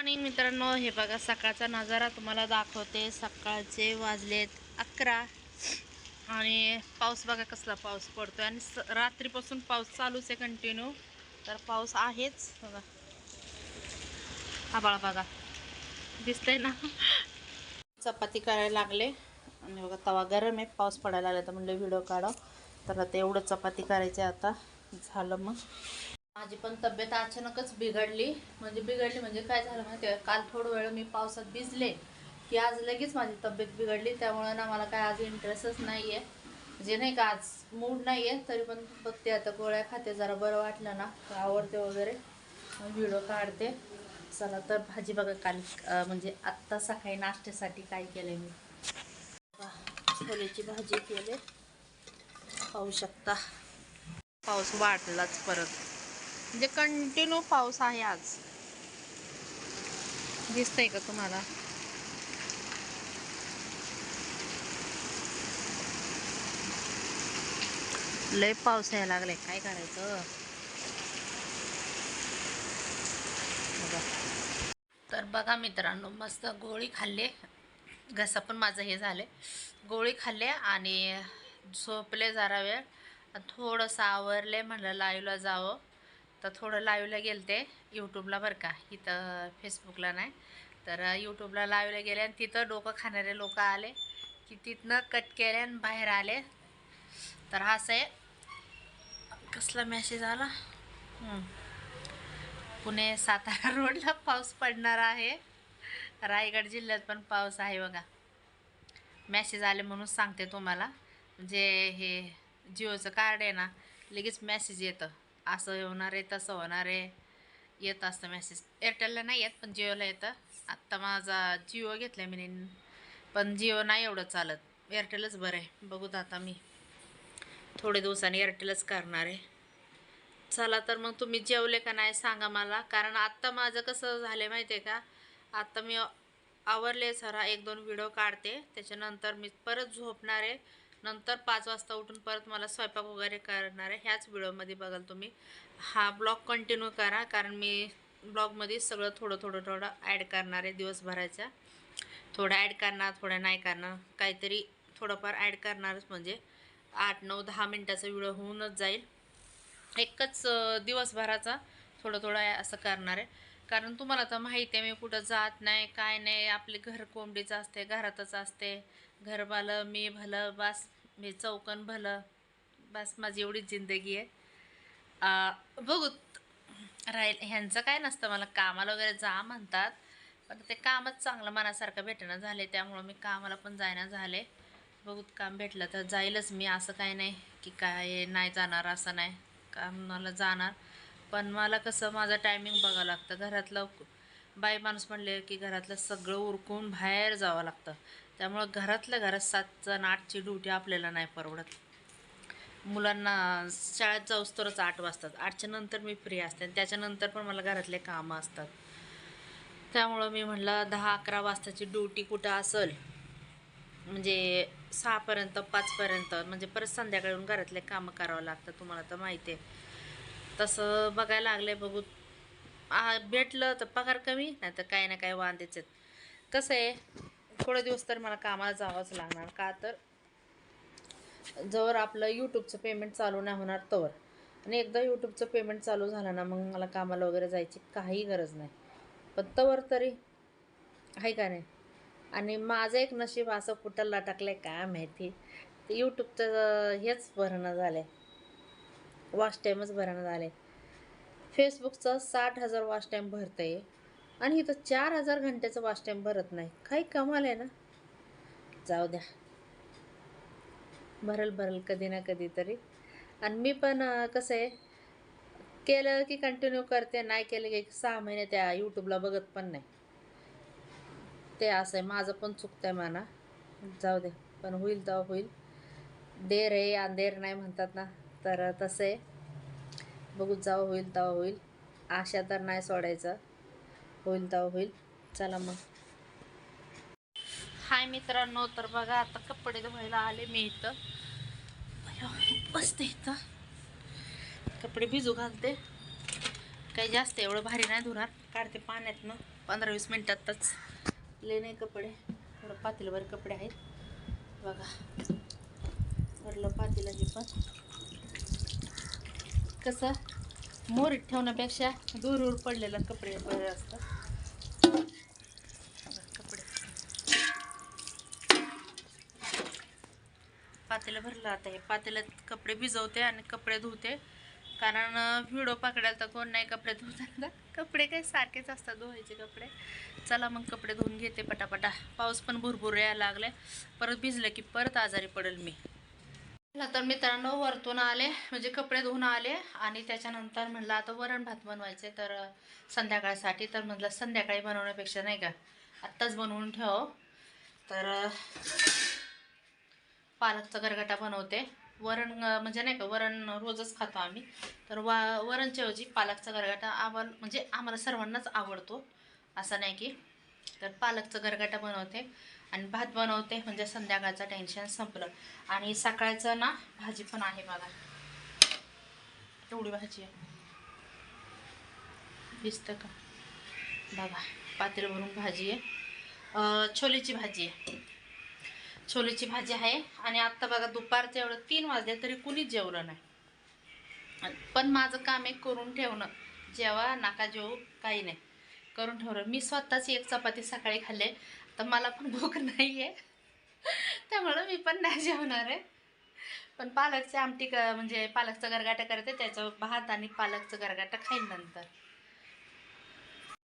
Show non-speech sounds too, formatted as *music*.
Morning मित्रांनो हे बघा सकाळचा नजारा तुम्हाला दाखवते. सकाळचे वाजलेत अकरा आणि पाऊस बघा कसला पाऊस पडतोय. आणि स रात्रीपासून पाऊस चालूच आहे कंटिन्यू तर पाऊस आहेच. बघा. आबाळ बघा. दिसतंय ना? चपाती करायला लागले. आणि बघा तवा गरम आहे. पाऊस पडायला लागला तर म्हणलं व्हिडिओ काढा तर आता एवढं चपाती करायची आता. झालं मग. माझी पण तब्येत अचानकच बिघडली. म्हणजे बिघडली म्हणजे काय झालं माहिती आहे काल थोडं वेळ मी पावसात भिजले. की आज लगेच माझी तब्येत बिघडली. त्यामुळे ना मला काय आज इंटरेस्टच नाही आहे म्हणजे नाही का आज मूड नाही आहे तरी पण बघते आता गोळ्या खाते. जरा बरं वाटलं ना आवडते वगैरे. व्हिडिओ काढते. चला तर भाजी बघा काल म्हणजे आत्ता सकाळी नाश्त्यासाठी काय केलं मी. छोलेची भाजी केले. पाहू शकता. पाऊस वाढलाच परत. म्हणजे कंटिन्यू पाऊस आहे आज. दिसतंय का तुम्हाला? लय पाऊस यायला लागलाय. काय करायचं? बघा. तर बघा मित्रांनो मस्त गोळी खाल्ले. घसा पण माझं हे झाले गोळी खाल्ले आणि झोपले जरा वेळ. थोडंसं आवरले म्हणलं लाईवला जावं. तर थोडं लाईव्हला गेलते यूट्यूबला बरं का इथं फेसबुकला नाही. तर यूट्यूबला लाईव्हला गेले आणि तिथं डोकं खाणारे लोक आले की तिथनं कट केले आणि बाहेर आले. तर असं आहे. कसला मेसेज आला? पुणे सातारा *laughs* रोडला पाऊस पडणार आहे. रायगड जिल्ह्यात पण पाऊस आहे बघा. मॅसेज आले म्हणून सांगते तुम्हाला. जे हे जिओचं कार्ड आहे ना लगेच मॅसेज येतं. असं होणार आहे तसं होणार आहे. येत असतं मेसेज एअरटेलला नाही येत पण जिओला येतं. आत्ता माझा जिओ घेतला मी. पण जिओ नाही एवढं चालत. एअरटेलच बरं आहे. बघूत आता मी. थोडे दिवसांनी एअरटेलच करणार आहे. चला तर मग तुम्ही जेवले का नाही सांगा मला. कारण आत्ता माझं कसं झालं माहिती आहे का? आत्ता मी आवरले सरा एक दोन व्हिडिओ काढते. त्याच्यानंतर मी परत झोपणार आहे. नंतर पाच वाजता उठून परत मला स्वयंपाक वगैरे करणार आहे. ह्याच व्हिडिओमध्ये बघाल तुम्ही. हा ब्लॉग कंटिन्यू करा कारण मी ब्लॉगमध्ये सगळं थोडं थोडं थोडं ॲड करणार आहे दिवसभराच्या. थोडं ॲड करणार थोडं नाही करणार. काहीतरी थोडंफार ॲड करणारच म्हणजे आठ नऊ दहा मिनटाचा व्हिडिओ होऊनच जाईल. एकच दिवसभराचा थोडं थोडं असं करणार आहे. कारण तुम्हाला तर माहिती आहे मी कुठं जात नाही काय नाही. आपले घर कोंबडीचं असते घरातच असते घर भलं मी भलं बस मी चौकन भलं बस माझी एवढीच जिंदगी आहे. बघू राहील ह्यांचं काय नसतं मला कामाला वगैरे जा म्हणतात पण ते कामच चांगलं मनासारखं भेटणं झाले त्यामुळं मी कामाला पण जायना झाले. बघूत काम भेटलं तर जाईलच मी असं काय नाही की काय नाही जाणार असं नाही कामाला जाणार. पण मला कसं माझं टायमिंग बघावं लागतं. घरातलं बाई माणूस म्हणले की घरातलं सगळं उरकून बाहेर जावं लागतं. त्यामुळं घरातल्या घरात सात जण आठची ड्युटी आपल्याला नाही परवडत. मुलांना शाळेत जाऊस तरच आठ वाजतात. आठच्या नंतर मी फ्री असते आणि त्याच्यानंतर पण मला घरातले कामं असतात. त्यामुळं मी म्हटलं दहा अकरा वाजताची ड्युटी कुठं असेल म्हणजे सहापर्यंत पाचपर्यंत म्हणजे परत संध्याकाळी येऊन घरातले कामं करावं लागतं तुम्हाला तर माहिती आहे. तसं बघायला लागले बघू. भेटलं तर पगार कमी नाही तर काही ना काही वांदेच आहेत. कसं आहे थोडे दिवस तर मला कामाला जावंच लागणार. का तर जवळ आपलं यूट्यूबचं पेमेंट चालू नाही होणार तवर आणि एकदा यूट्यूबचं पेमेंट चालू झालं ना मग मला कामाला वगैरे जायची काही गरज नाही. पण तवर तरी आहे का नाही? आणि माझं एक नशीब असं कुठं लटकलं आहे काय माहिती? ते यूट्यूबचं हेच भरणं झालं आहे वॉच टाईमच भरणं झालं आहे फेसबुकचं साठ हजार वॉच टाईम भरतं आहे आणि इथं चार हजार घंट्याचं वॉच टाईम भरत नाही. काही कमाल आहे ना? जाऊ द्या. भरल भरल कधी ना कधी तरी. आणि मी पण कसं आहे केलं की कंटिन्यू करते नाही केलं की एक सहा महिने त्या यूट्यूबला बघत पण नाही. ते असं आहे माझं पण चुकतं आहे म्हणा. जाऊ दे पण होईल तेव्हा होईल. देर आहे अंधेर नाही म्हणतात ना तर तसं आहे. बघू जाऊ होईल तेव्हा होईल. आशा तर नाही सोडायचं. होईल तेव्हा होईल. चला मग. हाय मित्रांनो तर बघा आता कपडे धुवायला आले मी इथं. बसते इथं. कपडे भिजू घालते. काही जास्त एवढं भारी नाही धुणार. काढते पाण्यातनं. पंधरा वीस मिनटातच. ले नाही कपडे. थोडं पातेलवर कपडे आहेत. बघा. भरलं पातेलं हे पण. कसं? मोरीत ठेवण्यापेक्षा दूर पडलेलं कपडे बरे असतात. कपडे पातेलं भरलं आता हे. पातेल्यात कपडे भिजवते आणि कपडे धुते. कारण व्हिडिओ पकडायला तर कोण नाही कपडे धुताना कपडे काही सारखेच असतात धुवायचे कपडे. चला मग कपडे धुवून घेते पटापटा. पाऊस पण भरपूर यायला लागले परत भिजलं की परत आजारी पडेल मी. तर मित्रांनो वरतून आले म्हणजे कपडे धुवून आले आणि त्याच्यानंतर म्हणलं आता वरण भात बनवायचे तर संध्याकाळसाठी तर म्हटलं संध्याकाळी बनवण्यापेक्षा नाही का आत्ताच बनवून ठेव. तर पालकचा गरगाटा बनवते. वरण म्हणजे नाही का वरण रोजच खातो आम्ही. तर वा वरणच्या ऐवजी पालकचा गरगाटा आवड म्हणजे आम्हाला सर्वांनाच आवडतो असं नाही की. तर पालकचा गरगाटा बनवते. आणि भात बनवते म्हणजे संध्याकाळचं टेन्शन संपलं. आणि सकाळचं ना भाजी पण आहे बघा. एवढी भाजी आहे. दिसतं का? बघा पातेल भरून भाजी आहे. छोलेची भाजी आहे. छोलेची भाजी आहे. आणि आत्ता बघा दुपारचं एवढं तीन वाजले तरी कुणीच जेवलं नाही. पण माझं काम एक करून ठेवणं. जेव्हा नाका जेवू काही नाही. करून ठेवलं. मी स्वतःच एक चपाती सकाळी खाल्ले. तर मला पण भूक नाही आहे त्यामुळं मी पण नाही जेवणार आहे. पण पालकचे आमटी क म्हणजे पालकचं गरगाटा करते त्याचं भात आणि पालकचं गरगाटा खाईन नंतर.